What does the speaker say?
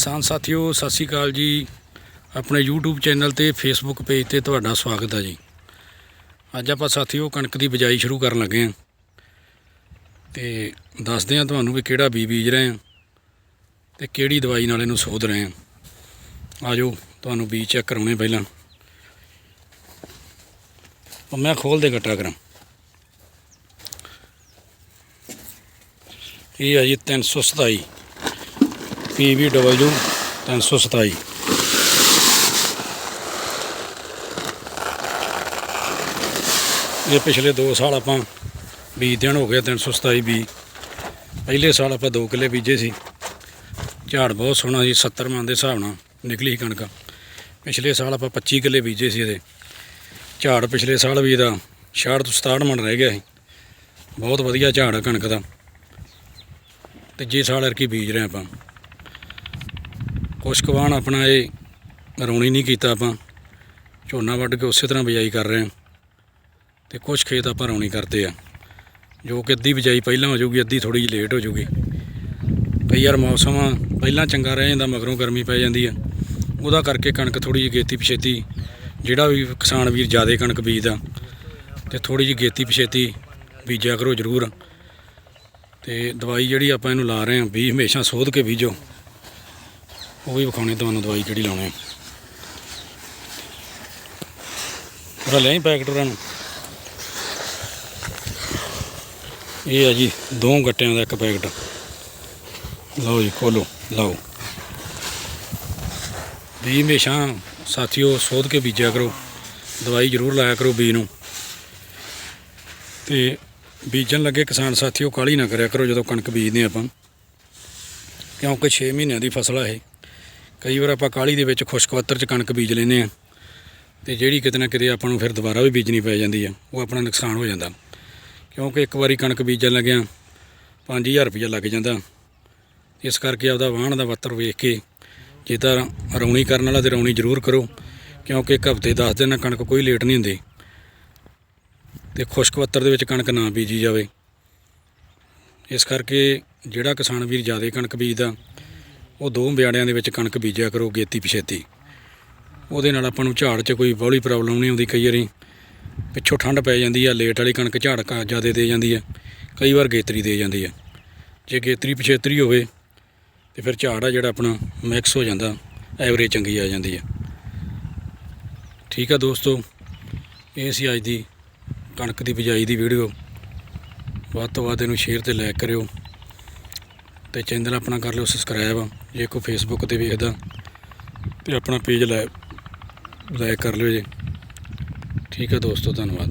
ਕਿਸਾਨ ਸਾਥੀਓ, ਸਤਿ ਸ਼੍ਰੀ ਅਕਾਲ ਜੀ। ਆਪਣੇ YouTube ਚੈਨਲ ਤੇ Facebook ਪੇਜ ਤੇ ਤੁਹਾਡਾ ਸਵਾਗਤ ਹੈ ਜੀ। ਅੱਜ ਆਪਾਂ ਸਾਥੀਓ ਕਣਕ ਦੀ ਬਿਜਾਈ ਸ਼ੁਰੂ ਕਰਨ ਲੱਗੇ ਹਾਂ। ਤੇ ਦੱਸਦੇ ਹਾਂ ਤੁਹਾਨੂੰ ਵੀ ਕਿਹੜਾ ਬੀਜ ਬੀਜ ਰਹੇ ਹਾਂ ਤੇ ਕਿਹੜੀ ਦਵਾਈ ਨਾਲ ਇਹਨੂੰ ਸੋਧ ਰਹੇ ਹਾਂ। ਆਜੋ, ਤੁਹਾਨੂੰ ਬੀਜ ਚੈੱਕ ਕਰਾਉਣੇ ਪਹਿਲਾਂ। ਮੈਂ ਖੋਲ ਦੇ ਗੱਟਾ ਕਰਾਂ। ਇਹ ਹੈ ਜੀ 327 PVW 327 ਇਹ ਪਿਛਲੇ 2 ਸਾਲ ਆਪਾਂ ਬੀਜ ਦੇਣ ਹੋ ਗਿਆ 327 ਬੀ। ਪਹਿਲੇ ਸਾਲ ਆਪਾਂ 2 ਕਿੱਲੇ ਬੀਜੇ ਸੀ। ਝਾੜ ਬਹੁਤ ਸੋਹਣਾ ਸੀ 70 ਮਣ ਦੇ ਹਿਸਾਬ ਨਾਲ ਨਿਕਲੀ ਸੀ ਕਣਕ। ਪਿਛਲੇ ਸਾਲ ਆਪਾਂ 25 ਕਿੱਲੇ ਬੀਜੇ ਸੀ ਇਹਦੇ। ਝਾੜ ਪਿਛਲੇ ਸਾਲ ਵੀ ਇਹਦਾ 66 ਤੋਂ 67 ਮਣ ਰਹਿ ਗਿਆ ਸੀ। ਬਹੁਤ ਵਧੀਆ ਝਾੜ ਆ ਕਣਕ ਦਾ। ਤੀਜੇ ਸਾਲ ਅਰਕੀ ਬੀਜ ਰਹੇ ਆਪਾਂ। ਕੁਛ ਕਵਾਨ ਆਪਣਾ ਇਹ ਰੌਣੀ ਨਹੀਂ ਕੀਤਾ ਆਪਾਂ। ਝੋਨਾ ਵੱਢ ਕੇ ਉਸੇ ਤਰ੍ਹਾਂ ਬਿਜਾਈ ਕਰ ਰਹੇ ਹਾਂ। ਤੇ ਕੁਛ ਖੇਤ ਆਪਾਂ ਰੌਣੀ ਕਰਦੇ ਆ ਜੋ ਕਿ ਅੱਧੀ ਬਿਜਾਈ ਪਹਿਲਾਂ ਹੋ ਜਾਊਗੀ, ਅੱਧੀ ਥੋੜੀ ਜਿਹੀ ਲੇਟ ਹੋ ਜਾਊਗੀ। ਕਈ ਵਾਰ ਮੌਸਮ ਪਹਿਲਾਂ ਚੰਗਾ ਰਹਿ ਜਾਂਦਾ, ਮਗਰੋਂ ਗਰਮੀ ਪੈ ਜਾਂਦੀ ਆ। ਉਹਦਾ ਕਰਕੇ ਕਣਕ ਥੋੜੀ ਜਿਹੀ ਗੇਤੀ ਪਛੇਤੀ, ਜਿਹੜਾ ਵੀ ਕਿਸਾਨ ਵੀਰ ਜ਼ਿਆਦਾ ਕਣਕ ਬੀਜਦਾ, ਤੇ ਥੋੜੀ ਜਿਹੀ ਗੇਤੀ ਪਛੇਤੀ ਬੀਜਿਆ ਕਰੋ ਜ਼ਰੂਰ। ਤੇ ਦਵਾਈ ਜਿਹੜੀ ਆਪਾਂ ਇਹਨੂੰ ਲਾ ਰਹੇ ਹਾਂ ਵੀ ਹਮੇਸ਼ਾ ਸੋਧ ਕੇ ਬੀਜੋ। ਉਹ ਵੀ ਵਿਖਾਉਣੀ ਤੁਹਾਨੂੰ ਦਵਾਈ ਕਿਹੜੀ ਲਾਉਣੀ ਹੈ ਉਹਦਾ ਲੈ ਪੈਕਟ ਉਹਨਾਂ ਨੂੰ? ਇਹ ਆ ਜੀ, ਦੋ ਗੱਟਿਆਂ ਦਾ ਇੱਕ ਪੈਕਟ। ਲਓ ਜੀ, ਖੋਲੋ, ਲਓ। ਵੀ ਹਮੇਸ਼ਾ ਸਾਥੀਓ, ਸੋਧ ਕੇ ਬੀਜਿਆ ਕਰੋ। ਦਵਾਈ ਜ਼ਰੂਰ ਲਾਇਆ ਕਰੋ ਬੀ ਨੂੰ। ਤੇ ਬੀਜਣ ਲੱਗੇ ਕਿਸਾਨ ਸਾਥੀਓ ਕਾਲੀ ਨਾ ਕਰਿਆ ਕਰੋ ਜਦੋਂ ਕਣਕ ਬੀਜਦੇ ਆਪਾਂ। ਕਿਉਂਕਿ 6 ਮਹੀਨਿਆਂ ਦੀ ਫਸਲ ਆ ਇਹ। ਕਈ ਵਾਰ ਆਪਾਂ ਕਾਲੀ ਦੇ ਵਿੱਚ ਖੁਸ਼ਕਵੱਤਰ ਚ ਕਣਕ ਬੀਜ ਲੈਨੇ ਆ ਤੇ ਜਿਹੜੀ ਕਿਤੇ ਨਾ ਕਿਤੇ ਆਪਾਂ ਨੂੰ ਫਿਰ ਦੁਬਾਰਾ ਵੀ ਬੀਜਣੀ ਪੈ ਜਾਂਦੀ ਆ, ਉਹ ਆਪਣਾ ਨੁਕਸਾਨ ਹੋ ਜਾਂਦਾ। ਕਿਉਂਕਿ ਇੱਕ ਵਾਰੀ ਕਣਕ ਬੀਜਣ ਲੱਗਿਆ 5000 ਰੁਪਇਆ ਲੱਗ ਜਾਂਦਾ। ਇਸ ਕਰਕੇ ਆਪਦਾ ਵਾਹਣ ਦਾ ਵੱਤਰ ਵੇਖ ਕੇ ਜੇ ਤਾਂ ਰੌਣੀ ਕਰਨ ਵਾਲਾ ਤੇ ਰੌਣੀ ਜ਼ਰੂਰ ਕਰੋ, ਕਿਉਂਕਿ ਇੱਕ ਹਫ਼ਤੇ 10 ਦਿਨ ਕਣਕ ਕੋਈ ਲੇਟ ਨਹੀਂ ਹੁੰਦੀ। ਤੇ ਖੁਸ਼ਕ ਵੱਤਰ ਦੇ ਵਿੱਚ ਕਣਕ ਨਾ ਬੀਜੀ ਜਾਵੇ। ਇਸ ਕਰਕੇ ਜਿਹੜਾ ਕਿਸਾਨ ਵੀਰ ਜ਼ਿਆਦਾ ਕਣਕ ਬੀਜਦਾ ਉਹ ਦੋ ਵਿਆੜਿਆਂ ਦੇ ਵਿੱਚ ਕਣਕ ਬੀਜਿਆ ਕਰੋ, ਗੇਤੀ ਪਛੇਤੀ। ਉਹਦੇ ਨਾਲ ਆਪਾਂ ਨੂੰ ਝਾੜ 'ਚ ਕੋਈ ਬੌਲੀ ਪ੍ਰੋਬਲਮ ਨਹੀਂ ਆਉਂਦੀ ਕਈ ਵਾਰੀ। ਪਿੱਛੋਂ ਠੰਡ ਪੈ ਜਾਂਦੀ ਆ, ਲੇਟ ਵਾਲੀ ਕਣਕ ਝਾੜ ਕਾ ਜ਼ਿਆਦਾ ਦੇ ਜਾਂਦੀ ਆ, ਕਈ ਵਾਰ ਗੇਤਰੀ ਦੇ ਜਾਂਦੀ ਆ। ਜੇ ਗੇਤਰੀ ਪਛੇਤਰੀ ਹੋਵੇ, ਤੇ ਫਿਰ ਝਾੜ ਆ ਜਿਹੜਾ ਆਪਣਾ ਮਿਕਸ ਹੋ ਜਾਂਦਾ ਐਵਰੇਜ ਚੰਗੀ ਆ ਜਾਂਦੀ ਆ। ਠੀਕ ਆ ਦੋਸਤੋ, ਇਹ ਸੀ ਅੱਜ ਦੀ ਕਣਕ ਦੀ ਬਿਜਾਈ ਦੀ ਵੀਡੀਓ ਵੱਧ ਤੋਂ ਵੱਧ ਇਹਨੂੰ ਸ਼ੇਅਰ ਤੇ ਲਾਈਕ ਕਰਿਓ। ਤੇ ਚੈਨਲ ਆਪਣਾ ਕਰ ਲਿਓ ਸਬਸਕ੍ਰਾਈਬ ਜੇ ਕੋਈ ਫੇਸਬੁੱਕ ਤੇ ਵੇਖਦਾ, ਤੇ ਆਪਣਾ ਪੇਜ ਲਾਈਕ ਲਾਈਕ ਕਰ ਲਿਓ ਜੀ। ਠੀਕ ਹੈ ਦੋਸਤੋ, ਧੰਨਵਾਦ।